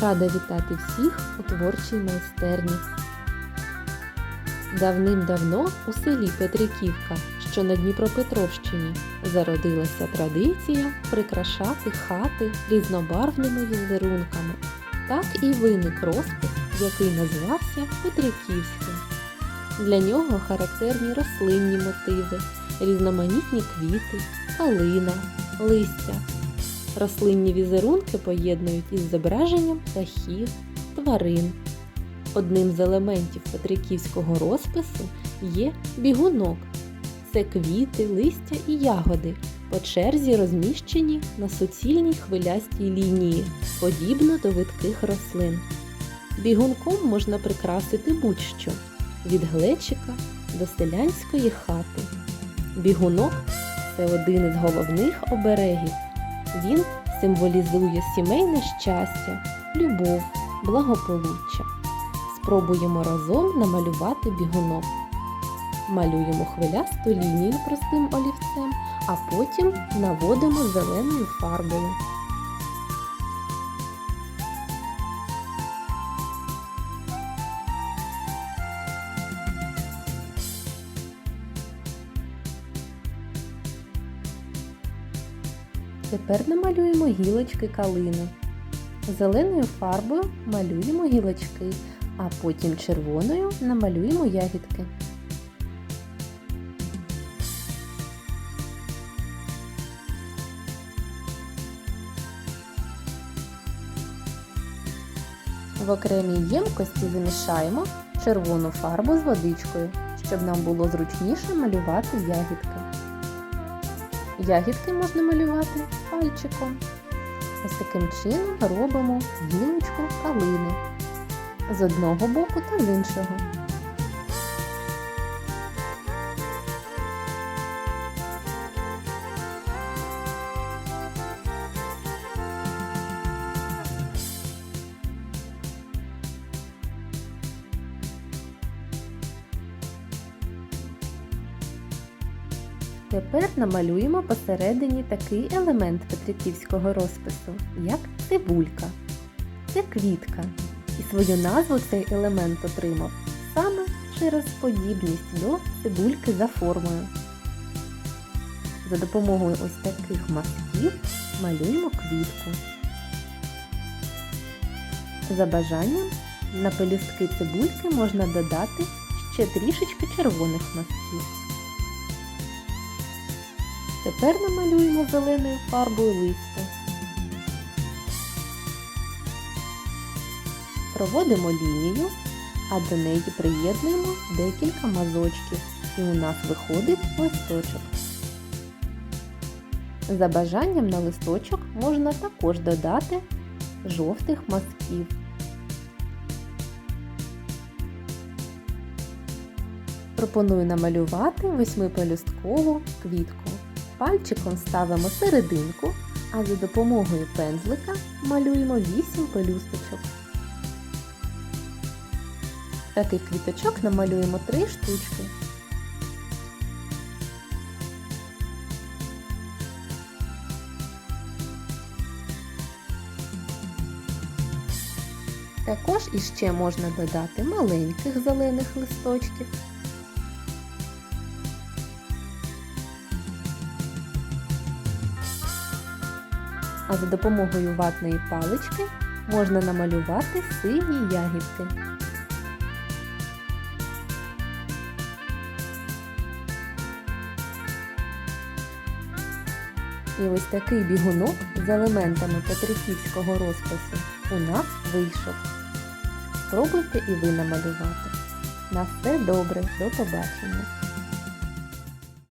Рада вітати всіх у творчій майстерні. Давним-давно у селі Петриківка, що на Дніпропетровщині, зародилася традиція прикрашати хати різнобарвними візерунками. Так і виник розпис, який назвався Петриківським. Для нього характерні рослинні мотиви, різноманітні квіти, калина, листя. Рослинні візерунки поєднують із зображенням птахів, тварин. Одним з елементів петриківського розпису є бігунок. Це квіти, листя і ягоди, по черзі розміщені на суцільній хвилястій лінії, подібно до видких рослин. Бігунком можна прикрасити будь-що від глечика до селянської хати. Бігунок це один із головних оберегів. Він символізує сімейне щастя, любов, благополуччя. Спробуємо разом намалювати бігунок. Малюємо хвилясту лінію простим олівцем, а потім наводимо зеленою фарбою. Тепер намалюємо гілочки калини. Зеленою фарбою малюємо гілочки, а потім червоною намалюємо ягідки. В окремій ємкості замішаємо червону фарбу з водичкою, щоб нам було зручніше малювати ягідки. Ягідки можна малювати пальчиком. Ось таким чином робимо гілочку калини з одного боку та з іншого. Тепер намалюємо посередині такий елемент петриківського розпису, як цибулька. Це квітка. І свою назву цей елемент отримав саме через подібність до цибульки за формою. За допомогою ось таких мазків малюємо квітку. За бажанням на пелюстки цибульки можна додати ще трішечки червоних мазків. Тепер намалюємо зеленою фарбою листя. Проводимо лінію, а до неї приєднуємо декілька мазочків і у нас виходить листочок. За бажанням на листочок можна також додати жовтих мазків. Пропоную намалювати восьмипелюсткову квітку. Пальчиком ставимо серединку, а за допомогою пензлика малюємо 8 пелюсточок. Таких квіточок намалюємо 3 штучки. Також іще можна додати маленьких зелених листочків. А за допомогою ватної палички можна намалювати сині ягідки. І ось такий бігунок з елементами петриківського розпису у нас вийшов. Спробуйте і ви намалювати. На все добре, до побачення!